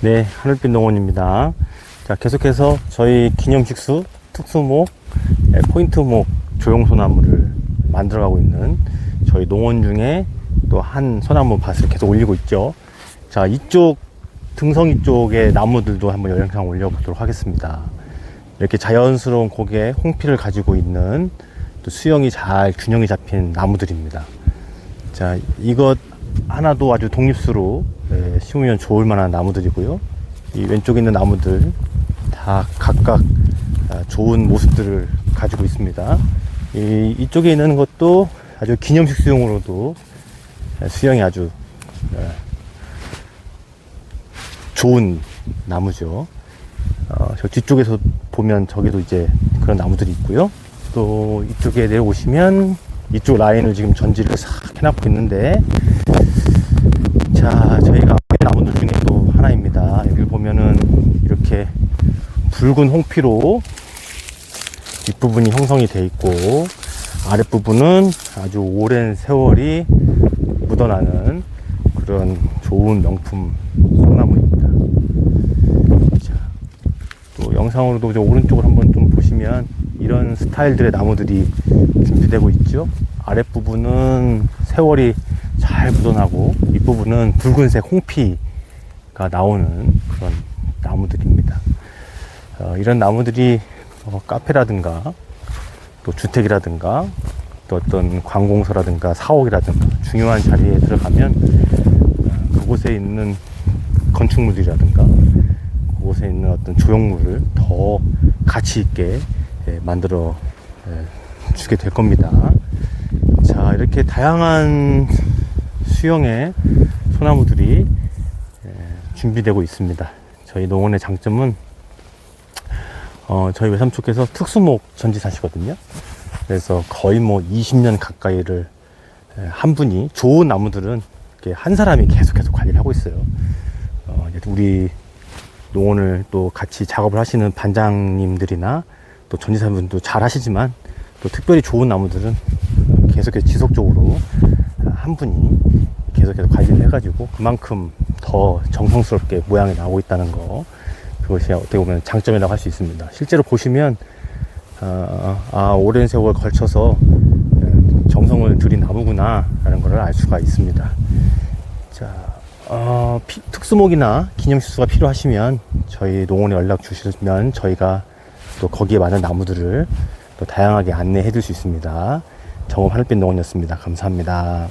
네, 하늘빛 농원입니다. 자, 계속해서 저희 기념식수 특수목, 예, 포인트목 조용소 나무를 만들어가고 있는 저희 농원 중에 또 한 소나무 밭을 계속 올리고 있죠. 자, 이쪽 등성이 쪽의 나무들도 한번 영상 올려보도록 하겠습니다. 이렇게 자연스러운 곡의 홍피를 가지고 있는 또 수영이 잘 균형이 잡힌 나무들입니다. 자, 이것 하나도 아주 독립수로 예, 심으면 좋을 만한 나무들이고요. 이 왼쪽에 있는 나무들 다 각각 아, 좋은 모습들을 가지고 있습니다. 이, 이쪽에 있는 것도 아주 기념식 수용으로도 예, 수영이 아주 예, 좋은 나무죠. 어, 저 뒤쪽에서 보면 저기도 이제 그런 나무들이 있고요. 또 이쪽에 내려오시면 이쪽 라인을 지금 전지를 싹 해놨고 있는데 자 저희가 나무들 중에 또 하나입니다. 여기 보면은 이렇게 붉은 홍피로 뒷부분이 형성이 돼 있고 아랫부분은 아주 오랜 세월이 묻어나는 그런 좋은 명품 소나무입니다. 자, 또 영상으로도 저 오른쪽을 한번 좀 보시면 이런 스타일들의 나무들이 준비되고 있죠. 아랫부분은 세월이 잘 묻어나고 윗부분은 붉은색 홍피가 나오는 그런 나무들입니다. 어, 이런 나무들이 어, 카페라든가 또 주택이라든가 또 어떤 관공서라든가 사옥이라든가 중요한 자리에 들어가면 어, 그곳에 있는 건축물이라든가 그곳에 있는 어떤 조형물을 더 가치 있게 예, 만들어 예, 주게 될 겁니다. 자 이렇게 다양한 수영의 소나무들이 예, 준비되고 있습니다. 저희 농원의 장점은 어, 저희 외삼촌께서 특수목 전지사시거든요. 그래서 거의 뭐 20년 가까이를 예, 한 분이 좋은 나무들은 한 사람이 계속해서 관리를 하고 있어요. 어, 우리 농원을 또 같이 작업을 하시는 반장님들이나 또 전지사분도 잘 하시지만 또 특별히 좋은 나무들은 계속해서 지속적으로 한 분이 계속해서 관리를 해가지고 그만큼 더 정성스럽게 모양이 나오고 있다는 거 그것이 어떻게 보면 장점이라고 할 수 있습니다. 실제로 보시면 어, 아 오랜 세월 걸쳐서 정성을 들인 나무구나 라는 것을 알 수가 있습니다. 자, 어, 피- 특수목이나 기념식수가 필요하시면 저희 농원에 연락 주시면 저희가 또 거기에 맞는 나무들을 또 다양하게 안내해 드릴 수 있습니다. 정업 하늘빛 농원이었습니다. 감사합니다.